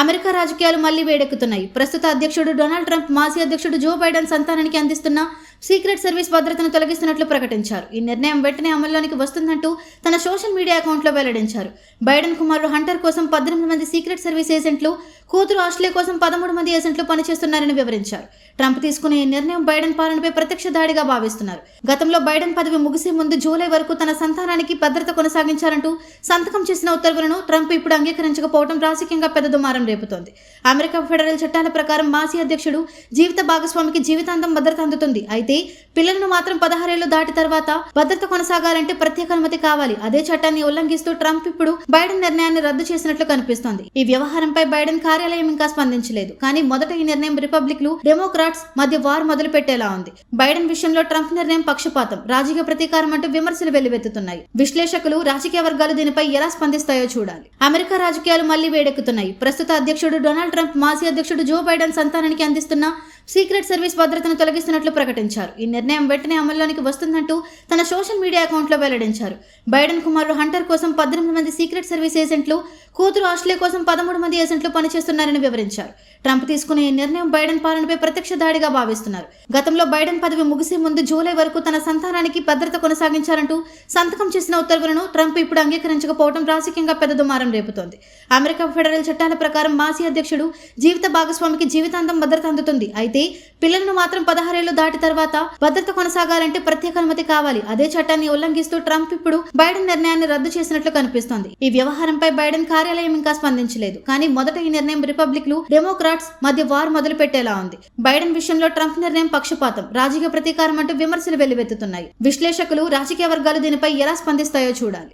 America రాజకీయాలు మళ్ళీ వేడెక్కుతున్నాయి. ప్రస్తుత అధ్యక్షుడు డొనాల్డ్ ట్రంప్ మాజీ అధ్యక్షుడు జో బైడెన్ సంతానానికి అందిస్తున్న సీక్రెట్ సర్వీస్ భద్రతను తొలగిస్తున్నట్లు ప్రకటించారు. ఈ నిర్ణయం వెంటనే అమల్లోనికి వస్తుందంటూ తన సోషల్ మీడియా అకౌంట్లో వెల్లడించారు. బైడెన్ కుమారుడు హంటర్ కోసం పద్దెనిమిది మంది సీక్రెట్ సర్వీస్ ఏజెంట్లు కూతురు ఆస్ట్రే కోసం పదమూడు మంది ఏజెంట్లు పనిచేస్తున్నారని వివరించారు. ట్రంప్ తీసుకున్న ఈ నిర్ణయం బైడెన్ పాలనపై ప్రత్యక్ష దాడిగా భావిస్తున్నారు. గతంలో బైడెన్ పదవి ముగిసే ముందు జూలై వరకు తన సంతానానికి భద్రత కొనసాగించారంటూ సంతకం చేసిన ఉత్తర్వులను ట్రంప్ ఇప్పుడు అంగీకరించకపోవడం రాజకీయంగా పెద్ద దుమారం రేపుతోంది. అమెరికా ఫెడరల్ చట్టాల ప్రకారం మాజీ అధ్యక్షుడు జీవిత భాగస్వామికి జీవితాంతం భద్రత అందుతుంది. అయితే పిల్లలను మాత్రం పదహారేళ్ళు దాటి తర్వాత భద్రత కొనసాగాలంటే ప్రత్యేక అనుమతి కావాలి. అదే చట్టాన్ని ఉల్లంఘిస్తూ ట్రంప్ ఇప్పుడు బైడెన్ నిర్ణయాన్ని రద్దు చేసినట్లు కనిపిస్తోంది. ఈ వ్యవహారంపై బైడెన్ కార్యాలయం ఇంకా స్పందించలేదు. కానీ మొదట ఈ నిర్ణయం రిపబ్లిక్లు డెమోక్రాట్స్ మధ్య వార్ మొదలు పెట్టేలా ఉంది. బైడెన్ విషయంలో ట్రంప్ నిర్ణయం పక్షపాతం. రాజకీయ ప్రతీకారం అంటూ విమర్శలు వెల్లువెత్తుతున్నాయి. విశ్లేషకులు రాజకీయ వర్గాలు దీనిపై ఎలా స్పందిస్తాయో చూడాలి. అమెరికా రాజకీయాలు మళ్ళీ వేడెక్కుతున్నాయి. ప్రస్తుత అధ్యక్షుడు డొనాల్డ్ ట్రంప్ మాజీ అధ్యక్షుడు జో బైడెన్ సంతానానికి అందిస్తున్న సీక్రెట్ సర్వీస్ భద్రతను తొలగిస్తున్నట్లు ప్రకటించారు. ఈ నిర్ణయం వెంటనే అమల్లోనికి వస్తుందంటూ తన సోషల్ మీడియా అకౌంట్లో వెల్లడించారు. బైడెన్ కుమారుడు హంటర్ కోసం పద్దెనిమిది మంది సీక్రెట్ సర్వీస్ ఏజెంట్లు కూతురు ఆస్ట్రేలియా కోసం పదమూడు మంది ఏజెంట్లు పనిచేస్తున్నారని వివరించారు. ట్రంప్ తీసుకున్న ఈ నిర్ణయం బైడెన్ పాలనపై ప్రత్యక్ష దాడిగా భావిస్తున్నారు. గతంలో బైడెన్ పదవి ముగిసే ముందు జూలై వరకు తన సంతానానికి భద్రత కొనసాగించారంటూ సంతకం చేసిన ఉత్తర్వులను ట్రంప్ ఇప్పుడు అంగీకరించకపోవడం రాజకీయంగా పెద్ద దుమారం రేపుతోంది. అమెరికా ఫెడరల్ చట్టాల ప్రకారం మాజీ అధ్యక్షుడు జీవిత భాగస్వామికి జీవితాంతం భద్రత అందుతుంది. అయితే పిల్లలను మాత్రం పదహారేళ్ళు దాటి తర్వాత భద్రత కొనసాగాలంటే ప్రత్యేక అనుమతి కావాలి. అదే చట్టాన్ని ఉల్లంఘిస్తూ ట్రంప్ ఇప్పుడు బైడెన్ నిర్ణయాన్ని రద్దు చేసినట్లు కనిపిస్తోంది. ఈ వ్యవహారంపై బైడెన్ కార్యాలయం ఇంకా స్పందించలేదు. కానీ మొదట ఈ నిర్ణయం రిపబ్లిక్లు డెమోక్రాట్స్ మధ్య వారు మొదలు పెట్టేలా ఉంది. బైడెన్ విషయంలో ట్రంప్ నిర్ణయం పక్షపాతం. రాజకీయ ప్రతీకారం అంటూ విమర్శలు వెల్లువెత్తుతున్నాయి. విశ్లేషకులు రాజకీయ వర్గాలు దీనిపై ఎలా స్పందిస్తాయో చూడాలి.